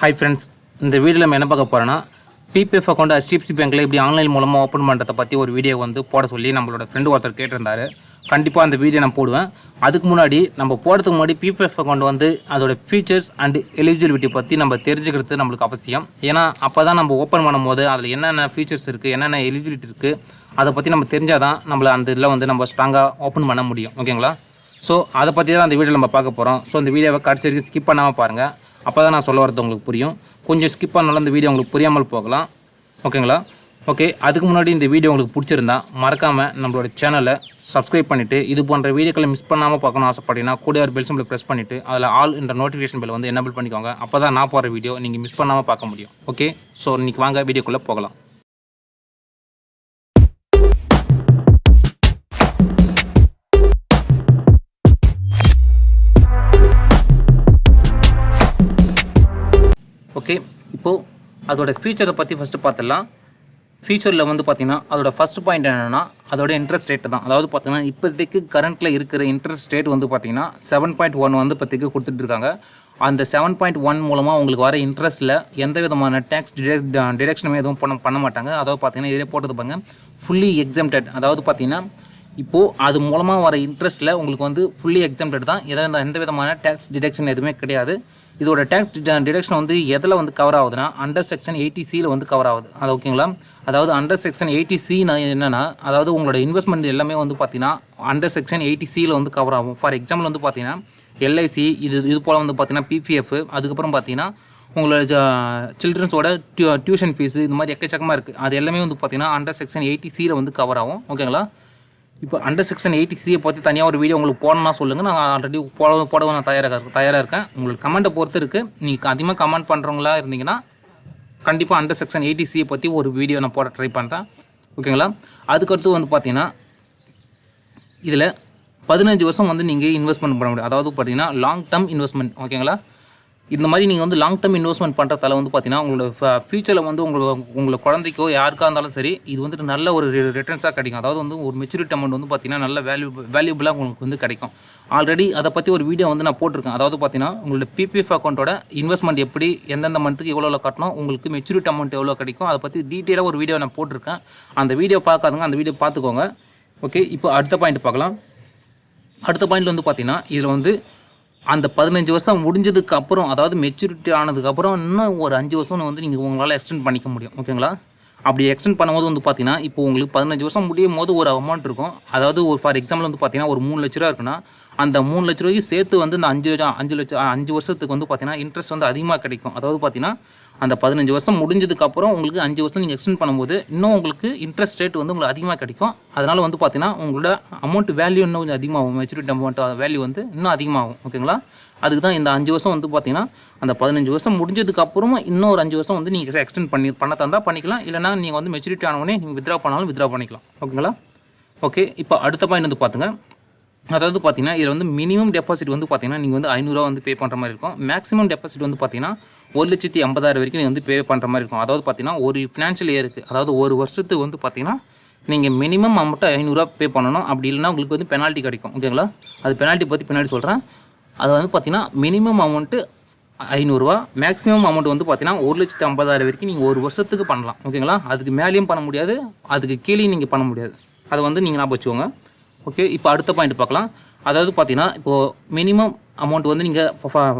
Hi friends இந்த வீடியோவில் நம்ம என்ன பார்க்க போகிறோன்னா பிபிஎஃப் அக்கௌண்ட் ஹெச்டிஎஃப்சி பேங்க்கில் இப்படி ஆன்லைன் மூலமாக ஓப்பன் பண்ணுறதை பற்றி ஒரு வீடியோ வந்து போட சொல்லி நம்மளோட ஃப்ரெண்டு ஒருத்தர் கேட்டிருந்தாரு. கண்டிப்பாக அந்த வீடியோ நான் போடுவேன். அதுக்கு முன்னாடி நம்ம போடுறதுக்கு முன்னாடி பிபிஎஃப் அக்கௌண்ட் வந்து அதோட ஃபீச்சர்ஸ் அண்ட் எலிஜிபிலிட்டி பற்றி நம்ம தெரிஞ்சுக்கிறது நம்மளுக்கு அவசியம். ஏன்னா அப்போ தான் நம்ம ஓப்பன் பண்ணும்போது அதில் என்னென்ன ஃபீச்சர்ஸ் இருக்குது என்னென்ன எலிஜிபிலிட்டி இருக்குது அதை பற்றி நம்ம தெரிஞ்சால் தான் நம்மளை அந்த இதில் வந்து நம்ம ஸ்ட்ராங்காக ஓப்பன் பண்ண முடியும். ஓகேங்களா ஸோ அதை பற்றி தான் அந்த வீடியோ நம்ம பார்க்க போகிறோம் ஸோ இந்த வீடியோவை கடைசி வரைக்கும் ஸ்கிப் பண்ணாமல் பாருங்கள் அப்போ தான் நான் சொல்ல வரது உங்களுக்கு புரியும். கொஞ்சம் ஸ்கிப் பண்ணாலும் இந்த வீடியோ உங்களுக்கு புரியாமல் போகலாம். ஓகேங்களா ஓகே அதுக்கு முன்னாடி இந்த வீடியோ உங்களுக்கு பிடிச்சிருந்தா மறக்காமல் நம்மளோட சேனலை சப்ஸ்கிரைப் பண்ணிவிட்டு இது போன்ற வீடியோக்களை மிஸ் பண்ணாமல் பார்க்கணும் ஆசைப்பட்டீங்கன்னா கூட ஒரு பெல் சிம்பிள் ப்ரெஸ் பண்ணிவிட்டு அதில் ஆல் என்ற நோட்டிஃபிகேஷன் பெல் வந்து எனபிள் பண்ணிக்கோங்க. அப்போ தான் நான் போகிற வீடியோ நீங்கள் மிஸ் பண்ணாமல் பார்க்க முடியும். ஓகே ஸோ இன்றைக்கி வாங்க வீடியோக்குள்ளே போகலாம். அதோட ஃபீச்சரை பற்றி ஃபஸ்ட்டு பார்த்துடலாம் ஃபியூச்சரில் வந்து பார்த்திங்கன்னா அதோட ஃபஸ்ட் பாயிண்ட் என்னென்னா அதோட இன்ட்ரெஸ்ட் ரேட்டு தான். அதாவது பார்த்திங்கன்னா இப்போதைக்கு கரண்ட்டில் இருக்கிற இன்ட்ரெஸ்ட் ரேட் வந்து பார்த்திங்கன்னா செவன் பாயிண்ட் ஒன் வந்து இப்போதைக்கு கொடுத்துட்ருக்காங்க அந்த செவன் பாயிண்ட் ஒன் மூலமாக உங்களுக்கு வர இன்ட்ரெஸ்ட்டில் எந்த விதமான டேக்ஸ் டிடெக் டிடெக்ஷனுமே எதுவும் பண்ண பண்ண மாட்டாங்க. அதாவது பார்த்தீங்கன்னா இதிலே போட்டது பாருங்க. ஃபுல்லி எக்ஸம்டட் அதாவது பார்த்திங்கன்னா இப்போது அது மூலமாக வர இன்ட்ரெஸ்ட்டில் உங்களுக்கு வந்து ஃபுல்லி எக்ஸம்டட் தான். எதாவது எந்த விதமான டேக்ஸ் டிடெக்ஷன் எதுவுமே கிடையாது. இதோட டேக்ஸ் டிடக்ஷன் வந்து எதில் வந்து கவர் ஆகுதுன்னா அண்டர் செக்ஷன் எயிட்டி சியில் வந்து கவர் ஆகுது. அது ஓகேங்களா அதாவது அண்டர் செக்ஷன் எயிட்டி சி என்னென்னா அதாவது உங்களோட இன்வெஸ்ட்மெண்ட் எல்லாமே வந்து பார்த்தீங்கன்னா அண்டர் செக்ஷன் எயிட்டி சியில் வந்து கவர் ஆகும். ஃபார் எக்ஸாம்பிள் வந்து பார்த்தீங்கன்னா எல்ஐசி இது இது போல் வந்து பார்த்தீங்கன்னா பிபிஎஃப் அதுக்கப்புறம் பார்த்தீங்கன்னா உங்களோட சில்ட்ரன்ஸோட டியூ டியூஷன் ஃபீஸு இந்த மாதிரி எக்கச்சக்கமாக இருக்குது அது எல்லாமே வந்து பார்த்தீங்கன்னா அண்டர் செக்ஷன் எயிட்டி சியில் வந்து கவர் ஆகும். ஓகேங்களா இப்போ அண்டர் செக்ஷன் எயிட்டி சியை பற்றி தனியாக ஒரு வீடியோ உங்களுக்கு போடணும்னா சொல்லுங்கள் நான் ஆல்ரெடி போட போடவும் நான் தயாராக இருக்கேன் தயாராக இருக்கேன். உங்களுக்கு கமெண்ட்டை பொறுத்து இருக்குது நீங்கள் அதிகமாக கமெண்ட் பண்ணுறவங்களா இருந்தீங்கன்னா கண்டிப்பாக அண்டர் செக்ஷன் எயிட்டி சியை பற்றி ஒரு வீடியோ நான் போட ட்ரை பண்ணுறேன் ஓகேங்களா அதுக்கடுத்து வந்து பார்த்தீங்கன்னா இதில் பதினஞ்சு வருஷம் வந்து நீங்கள் இன்வெஸ்ட்மெண்ட் பண்ண முடியும். அதாவது பார்த்தீங்கன்னா லாங் டேர்ம் இன்வெஸ்ட்மெண்ட் ஓகேங்களா இந்த மாதிரி நீங்கள் வந்து லாங் டேர்ம் இன்வெஸ்ட்மெண்ட் பண்ணுறதால வந்து பார்த்தீங்கன்னா உங்களோட ஃபியூச்சரில் வந்து உங்களோட உங்களை குழந்தைக்கோ யாருக்காக இருந்தாலும் சரி இது வந்துட்டு நல்ல ஒரு ரிட்டர்ன்ஸாக கிடைக்கும். அதாவது வந்து ஒரு மெச்சூரிட்டி அமௌண்ட் வந்து பார்த்தீங்கன்னா நல்ல வேல்யூ வேல்யூபிளாக உங்களுக்கு வந்து கிடைக்கும். ஆல்ரெடி அதை பற்றி ஒரு வீடியோ வந்து நான் போட்டிருக்கேன். அதாவது பார்த்தீங்கன்னா உங்களோட பிபிஎஃப் அக்கௌண்ட்டோட இன்வெஸ்ட்மெண்ட் எப்படி எந்தெந்த மந்த்துக்கு எவ்வளோ கட்டணும் உங்களுக்கு மெச்சூரிட்டி அமௌண்ட் எவ்வளோ கிடைக்கும் அதை பற்றி டீட்டெயிலாக ஒரு வீடியோ நான் போட்டிருக்கேன். அந்த வீடியோ பார்க்காதுங்க அந்த வீடியோ பார்த்துக்கோங்க. ஓகே இப்போ அடுத்த பாயிண்ட் பார்க்கலாம். அடுத்த பாயிண்ட் வந்து பார்த்தீங்கன்னா இதில் வந்து அந்த பதினஞ்சு வருஷம் முடிஞ்சதுக்கு அப்புறம் அதாவது மெச்சூரிட்டி ஆனதுக்கப்புறம் இன்னும் ஒரு அஞ்சு வருஷம் வந்து நீங்கள் உங்களால் எக்ஸ்டெண்ட் பண்ணிக்க முடியும். ஓகேங்களா அப்படி எக்ஸ்டெண்ட் பண்ணும்போது வந்து பார்த்தீங்கன்னா இப்போ உங்களுக்கு பதினஞ்சு வருஷம் முடியும் போது ஒரு அமௌண்ட் இருக்கும். அதாவது ஒரு ஃபார் எக்ஸாம்பிள் வந்து பார்த்தீங்கன்னா ஒரு மூணு லட்ச ரூபா இருக்குன்னா அந்த மூணு லட்ச ரூபாய்க்கு சேர்த்து வந்து இந்த அஞ்சு லட்சம் அஞ்சு லட்சம் அஞ்சு வருஷத்துக்கு வந்து பார்த்தீங்கன்னா இன்ட்ரெஸ்ட் வந்து அதிகமாக கிடைக்கும். அதாவது பார்த்தீங்கன்னா அந்த பதினஞ்சு வருஷம் முடிஞ்சதுக்கப்புறம் உங்களுக்கு அஞ்சு வருஷம் நீங்கள் எக்ஸ்டெண்ட் பண்ணும்போது இன்னும் உங்களுக்கு இன்ட்ரெஸ்ட் ரேட் வந்து உங்களுக்கு அதிகமாக கிடைக்கும். அதனால் வந்து பார்த்தீங்கன்னா உங்களோட அமௌண்ட் வேல்யூ இன்னும் கொஞ்சம் அதிகமாகும். மெச்சூரிட்டி அமௌண்ட் வேல்யூ வந்து இன்னும் அதிகமாகும். ஓகேங்களா அதுக்கு தான் இந்த அஞ்சு வருஷம் வந்து பார்த்தீங்கன்னா அந்த பதினஞ்சு வருஷம் முடிஞ்சதுக்கப்புறமா இன்னும் ஒரு அஞ்சு வருஷம் வந்து நீங்கள் எக்ஸ்டெண்ட் பண்ணி பண்ண தந்தால் பண்ணிக்கலாம். இல்லைனா நீங்கள் வந்து மெச்சூரிட்டி ஆனவொடனே நீங்கள் வித்ரா பண்ணாலும் வித்ரா பண்ணிக்கலாம். ஓகேங்களா ஓகே இப்போ அடுத்த பாயிண்ட் வந்து பார்த்துங்க அதாவது பார்த்தீங்கன்னா இதில் வந்து மினிமம் டெபாசிட் வந்து பார்த்தீங்கன்னா நீங்கள் வந்து ஐநூறுரூவா வந்து பே பண்ணுற மாதிரி இருக்கும். மேக்ஸிமம் டெபாசிட் வந்து பார்த்தீங்கன்னா ஒரு லட்சத்தி ஐம்பதாயிரம் வரைக்கும் நீங்கள் வந்து பே பண்ணுற மாதிரி இருக்கும். அதாவது பார்த்தீங்கன்னா ஒரு ஃபினான்ஷியல் இயருக்கு அதாவது ஒரு வருஷத்துக்கு வந்து பார்த்தீங்கன்னா நீங்கள் மினிமம் அமௌண்ட்டு ஐநூறுரூவா பே பண்ணணும். அப்படி இல்லைனா உங்களுக்கு வந்து பெனால்ட்டி கிடைக்கும். ஓகேங்களா அது பெனால்ட்டி பற்றி பின்னாடி சொல்கிறேன் அது வந்து பார்த்தீங்கன்னா மினிமம் அமௌண்ட்டு ஐநூறுரூவா மேக்ஸிமம் அமௌண்ட் வந்து பார்த்தீங்கன்னா ஒரு லட்சத்து ஐம்பதாயிரம் வரைக்கும் நீங்கள் ஒரு வருஷத்துக்கு பண்ணலாம். ஓகேங்களா அதுக்கு மேலேயும் பண்ண முடியாது அதுக்கு கீழேயும் நீங்கள் பண்ண முடியாது. அதை வந்து நீங்கள் ஞாபகம் வச்சுக்கோங்க. ஓகே இப்போ அடுத்த பாயிண்ட் பார்க்கலாம். அதாவது பார்த்தீங்கன்னா இப்போது மினிமம் அமௌண்ட் வந்து நீங்கள்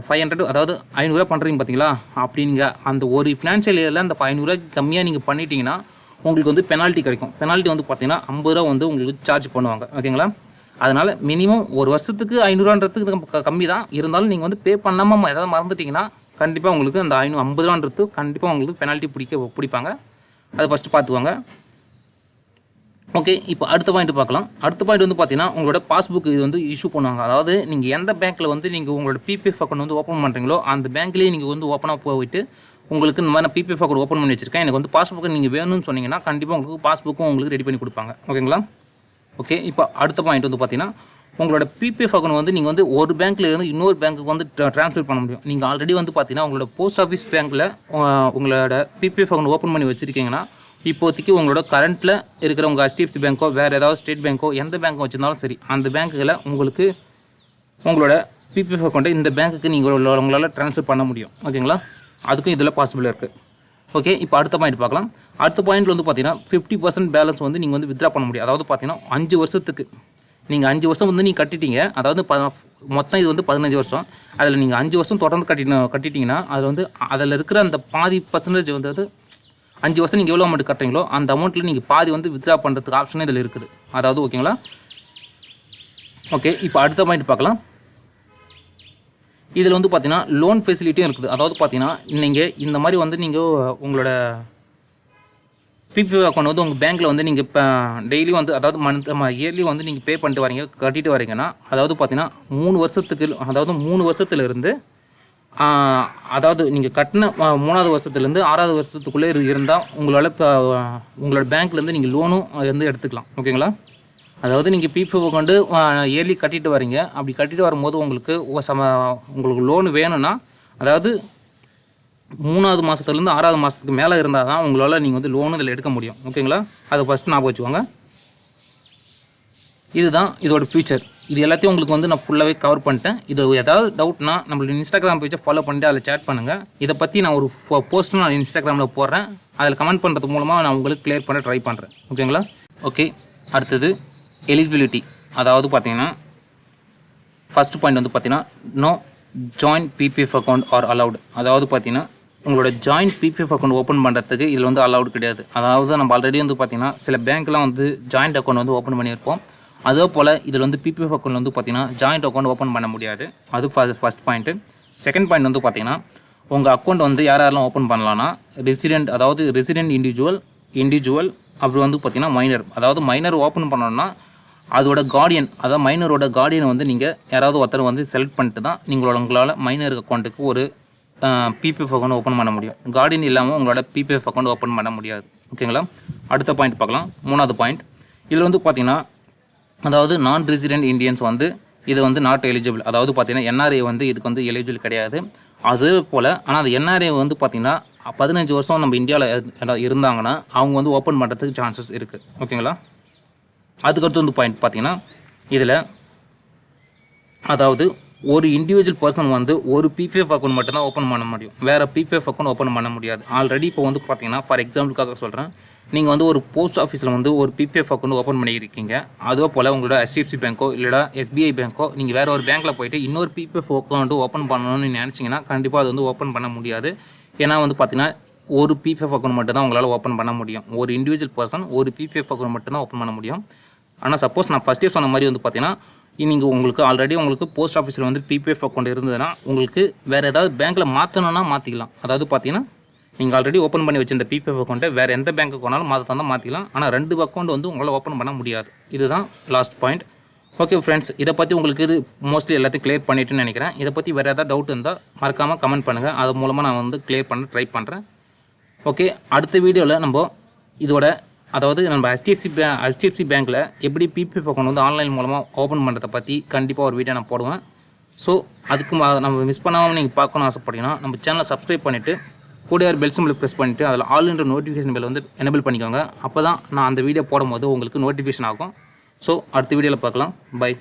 ஃபைவ் ஹண்ட்ரட் அதாவது ஐநூறுரூவா பண்ணுறீங்க பார்த்தீங்களா அப்படி நீங்கள் அந்த ஒரு ஃபினான்ஷியல் இயரில் அந்த ஐநூறுரூவா கம்மியாக நீங்கள் பண்ணிட்டீங்கன்னா உங்களுக்கு வந்து பெனால்ட்டி கிடைக்கும். பெனால்ட்டி வந்து பார்த்தீங்கன்னா ஐம்பது ரூபா வந்து உங்களுக்கு சார்ஜ் பண்ணுவாங்க. ஓகேங்களா அதனால் மினிமம் ஒரு வருஷத்துக்கு ஐநூறுரூவான்றதுக்கு நம்ம கம்மி தான் இருந்தாலும் நீங்கள் வந்து பே பண்ணாமல் ஏதாவது மறந்துட்டிங்கன்னா கண்டிப்பாக உங்களுக்கு அந்த ஐநூறு ஐம்பது ரூபான்றது கண்டிப்பாக உங்களுக்கு பெனால்ட்டி பிடிக்க பிடிப்பாங்க. அதை ஃபஸ்ட்டு பார்த்துக்கோங்க ஓகே இப்போ அடுத்த பாயிண்ட் பார்க்கலாம். அடுத்த பாயிண்ட் வந்து பார்த்தீங்கன்னா உங்களோட பாஸ்புக் இது வந்து இஷ்யூ பண்ணுவாங்க. அதாவது நீங்கள் எந்த பேங்க்கில் வந்து நீங்கள் உங்களோட பிபிஎஃப் அக்கௌண்ட் வந்து ஓப்பன் பண்ணுறீங்களோ அந்த பேங்க்லேயே நீங்கள் வந்து ஓப்பனாக போயிட்டு உங்களுக்கு இந்த மாதிரி நான் பிபிஎஃப் அக்கௌண்ட் ஓப்பன் பண்ணி வச்சிருக்கேன். எனக்கு வந்து பாஸ்புக் நீங்கள் வேணும்னு சொன்னீங்கன்னா கண்டிப்பாக உங்களுக்கு பாஸ்புக்கும் உங்களுக்கு ரெடி பண்ணி கொடுப்பாங்க. ஓகேங்களா ஓகே இப்போ அடுத்த பாயிண்ட் வந்து பார்த்தீங்கன்னா உங்களோட பிபிஎஃப் அக்கௌண்ட் வந்து நீங்கள் வந்து ஒரு பேங்க்கில் இருந்து இன்னொரு பேங்க்குக்கு வந்து ட்ரான்ஸ்ஃபர் பண்ண முடியும். நீங்கள் ஆல்ரெடி வந்து பார்த்தீங்கன்னா உங்களோட போஸ்ட் ஆஃபீஸ் பேங்க்கில் உங்களோட பிபிஎஃப் அக்கௌண்ட் ஓப்பன் பண்ணி வச்சுருக்கீங்கன்னா இப்போதைக்கு உங்களோட கரண்ட்டில் இருக்கிற உங்கள் பேங்க்கோ வேறு ஏதாவது ஸ்டேட் பேங்க்கோ எந்த பேங்க்கோ வச்சிருந்தாலும் சரி அந்த பேங்க்குகளை உங்களுக்கு உங்களோட பிபிஎஃப் அக்கௌண்ட்டை இந்த பேங்க்குக்கு நீங்கள் உங்களால் ட்ரான்ஸ்ஃபர் பண்ண முடியும். ஓகேங்களா அதுக்கும் இதில் பாசிபிள் இருக்குது ஓகே இப்போ அடுத்த பாயிண்ட் பார்க்கலாம். அடுத்த பாயிண்ட்ல வந்து பார்த்தீங்கன்னா ஃபிஃப்டி பர்சன்ட் பேலன்ஸ் வந்து நீங்கள் வந்து வித்ரா பண்ண முடியும். அதாவது பார்த்தீங்கன்னா அஞ்சு வருஷத்துக்கு நீங்கள் அஞ்சு வருஷம் வந்து நீங்கள் கட்டிட்டீங்க அதாவது ப மொத்தம் இது வந்து பதினஞ்சு வருஷம். அதில் நீங்கள் அஞ்சு வருஷம் தொடர்ந்து கட்டின கட்டிட்டீங்கன்னா அதில் வந்து அதில் இருக்கிற அந்த பாதி பர்சன்டேஜ் வந்து அஞ்சு வருஷம் நீங்கள் எவ்வளோ அமௌண்ட் கட்டுறீங்களோ அந்த அமௌண்ட்டில் நீங்கள் பாதி வந்து வித்ரா பண்ணுறதுக்கு ஆப்ஷனே இதில் இருக்குது. அதாவது ஓகேங்களா ஓகே இப்போ அடுத்த பாயிண்ட் பார்க்கலாம். இதில் வந்து பார்த்தீங்கன்னா லோன் ஃபெசிலிட்டியும் இருக்குது. அதாவது பார்த்தீங்கன்னா நீங்கள் இந்த மாதிரி வந்து நீங்கள் உங்களோட பிபி அக்கௌண்ட் வந்து உங்கள் பேங்க்கில் வந்து நீங்கள் இப்போ டெய்லி வந்து அதாவது மந்த் இயர்லி வந்து நீங்கள் பே பண்ணிட்டு வரீங்க கட்டிட்டு வரீங்கன்னா அதாவது பார்த்தீங்கன்னா மூணு வருஷத்துக்கு அதாவது மூணு வருஷத்துலேருந்து அதாவது நீங்கள் கட்டின மூணாவது வருஷத்துலேருந்து ஆறாவது வருஷத்துக்குள்ளே இருந்தால் உங்களால் இப்போ உங்களோட பேங்க்லேருந்து நீங்கள் லோனும் வந்து எடுத்துக்கலாம். ஓகேங்களா? அதாவது நீங்கள் பிபிஓ கொண்டு இயர்லி கட்டிட்டு வரீங்க. அப்படி கட்டிட்டு வரும்போது உங்களுக்கு சம உங்களுக்கு லோன் வேணும்னா அதாவது மூணாவது மாதத்துலேருந்து ஆறாவது மாதத்துக்கு மேலே இருந்தால் தான் உங்களால் நீங்கள் வந்து லோன் இதில் எடுக்க முடியும். ஓகேங்களா? அதை ஃபஸ்ட்டு ஞாபகம் வச்சுக்கோங்க. இதுதான் இதோட ஃபியூச்சர் இது எல்லாத்தையும் உங்களுக்கு வந்து நான் ஃபுல்லாகவே கவர் பண்ணிட்டேன். இது ஏதாவது டவுட்னா நம்மளோட இன்ஸ்டாகிராம் பேஜை ஃபாலோ பண்ணிட்டு அதில் சேட் பண்ணுங்கள் இதை பற்றி நான் ஒரு போஸ்ட்டும் நான் இன்ஸ்டாகிராமில் போடுறேன். அதில் கமெண்ட் பண்ணுறது மூலமாக நான் உங்களுக்கு கிளியர் பண்ண ட்ரை பண்ணுறேன் ஓகேங்களா ஓகே அடுத்தது எலிஜிபிலிட்டி அதாவது பார்த்தீங்கன்னா ஃபர்ஸ்ட் பாயிண்ட் வந்து பார்த்தீங்கன்னா no joint PPF account are allowed அதாவது பார்த்தீங்கன்னா உங்களோட ஜாயின்ட் பிபிஎஃப் அக்கௌண்ட் ஓப்பன் பண்ணுறதுக்கு இதில் வந்து அலவுட் கிடையாது. அதாவது நம்ம ஆல்ரெடி வந்து பார்த்தீங்கன்னா சில பேங்க்லாம் வந்து ஜாயிண்ட் அக்கௌண்ட் வந்து ஓப்பன் பண்ணியிருப்போம். அதே போல் இதில் வந்து பிபிஎஃப் அக்கௌண்ட் வந்து பார்த்திங்கன்னா ஜாயிண்ட் அக்கௌண்ட் ஓப்பன் பண்ண முடியாது. அது first first point second point வந்து பார்த்தீங்கன்னா உங்கள் அக்கௌண்ட் வந்து யார் யாரெல்லாம் ஓப்பன் பண்ணலான்னா ரெசிடென்ட் அதாவது ரெசிடென்ட் இண்டிவிஜுவல் இண்டிவிஜுவல் அப்படி வந்து பார்த்திங்கன்னா மைனர் அதாவது மைனர் ஓப்பன் பண்ணோன்னா அதோட கார்டியன் அதாவது மைனரோட கார்டியனை வந்து நீங்கள் யாராவது ஒருத்தர் வந்து செலக்ட் பண்ணிட்டு தான் நீங்களோட உங்களால் மைனர் அக்கௌண்ட்டுக்கு ஒரு பிபிஎஃப் அக்கௌண்ட் ஓப்பன் பண்ண முடியும். கார்டியன் இல்லாமல் உங்களோட பிபிஎஃப் அக்கௌண்ட் ஓப்பன் பண்ண முடியாது. ஓகேங்களா அடுத்த பாயிண்ட் பார்க்கலாம். மூணாவது பாயிண்ட் இதில் வந்து பார்த்தீங்கன்னா அதாவது நான் ரெசிடென்ட் இந்தியன்ஸ் வந்து இது வந்து நாட் எலிஜிபிள் அதாவது பார்த்தீங்கன்னா என்ஆர்ஐ வந்து இதுக்கு வந்து எலிஜிபிள் கிடையாது. அதே போல் ஆனால் அது என்ஆர்ஐ வந்து பார்த்திங்கன்னா பதினஞ்சு வருஷம் நம்ம இந்தியாவில் இருந்தாங்கன்னா அவங்க வந்து ஓப்பன் பண்ணுறதுக்கு சான்சஸ் இருக்குது ஓகேங்களா அதுக்கடுத்து வந்து பாயிண்ட் பார்த்திங்கன்னா இதில் அதாவது ஒரு இண்டிவிஜுவல் பர்சன் வந்து ஒரு பிபிஎஃப் அக்கௌண்ட் மட்டும்தான் ஓப்பன் பண்ண முடியும். வேறு பிபிஎஃப் அக்கௌண்ட் ஓப்பன் பண்ண முடியாது. ஆல்ரெடி இப்போ வந்து பார்த்தீங்கன்னா ஃபார் எக்ஸாம்பிளுக்காக சொல்கிறேன் நீங்கள் வந்து ஒரு போஸ்ட் ஆஃபீஸில் வந்து ஒரு பிபிஎஃப் அக்கௌண்ட் ஓப்பன் பண்ணியிருக்கீங்க. அதே போல் உங்களோட ஹெச்டிஎஃப்சி பேங்க்கோ இல்லைடா எஸ்பிஐ பேங்க்கோ நீங்கள் வேறு ஒரு பேங்க்கில் போயிட்டு இன்னொரு பிபிஎஃப் அக்கௌண்ட் ஓப்பன் பண்ணணும்னு நினச்சிங்கன்னா கண்டிப்பாக அது வந்து ஓப்பன் பண்ண முடியாது. ஏன்னா வந்து பார்த்தீங்கன்னா ஒரு பிபிஎஃப் அக்கௌண்ட் மட்டும் தான் உங்களால் ஓப்பன் பண்ண முடியும். ஒரு இண்டிவிஜுவல் பர்சன் ஒரு பிபிஎஃப் அக்கௌண்ட் மட்டும் தான் ஓப்பன் பண்ண முடியும். ஆனால் சப்போஸ் நான் ஃபஸ்ட்டே சொன்ன மாதிரி வந்து பார்த்தீங்கன்னா நீங்கள் உங்களுக்கு ஆல்ரெடி உங்களுக்கு போஸ்ட் ஆஃபீஸில் வந்து பிபிஎஃப் அக்கௌண்ட் இருந்ததுன்னா உங்களுக்கு வேறு ஏதாவது பேங்க்கில் மாற்றணும்னா மாற்றிக்கலாம் அதாவது பார்த்தீங்கன்னா நீங்கள் ஆல்ரெடி ஓப்பன் பண்ணி வச்சிருந்த பிபிஎஃப் அக்கௌண்ட்டை வேறு எந்த பேங்க்கு வேணாலும் மாற்ற தான் மாற்றிக்கலாம் ஆனால் ரெண்டு அக்கௌண்ட் வந்து உங்களால் ஓப்பன் பண்ண முடியாது. இதுதான் லாஸ்ட் பாயிண்ட் ஓகே ஃப்ரெண்ட்ஸ் இதை பற்றி உங்களுக்கு இது மோஸ்ட்லி எல்லாத்தையும் கிளியர் பண்ணிட்டுன்னு நினைக்கிறேன். இதை பற்றி வேறு ஏதாவது டவுட் இருந்தால் மறக்காமல் கமெண்ட் பண்ணுங்கள் அது மூலமாக நான் வந்து கிளியர் பண்ண ட்ரை பண்ணுறேன் ஓகே அடுத்த வீடியோவில் நம்ம இதோட அதாவது நம்ம ஹெச்டிஎஃப்சி பே ஹெச்டிஎஃப்சி பேங்க்கில் எப்படி பிபிஎஃப் அக்கௌண்ட் வந்து ஆன்லைன் மூலமாக ஓப்பன் பண்ணுறதை பற்றி கண்டிப்பாக ஒரு வீடியோ நான் போடுவேன். ஸோ அதுக்கு நம்ம மிஸ் பண்ணாமல் நீங்கள் பார்க்கணும்னு ஆசைப்பட்டீங்கன்னா நம்ம சேனலை சப்ஸ்கிரைப் பண்ணிவிட்டு கூட ஒரு பெல் சிம்பிள் ப்ரெஸ் பண்ணிவிட்டு அதில் ஆல்ன்ற நோட்டிஃபிகேஷன் பெல் வந்து எனபிள் பண்ணிக்கோங்க. அப்போ தான் நான் அந்த வீடியோ போடும்போது உங்களுக்கு நோட்டிஃபிகேஷன் ஆகும். ஸோ அடுத்த வீடியோவில் பார்க்கலாம். பை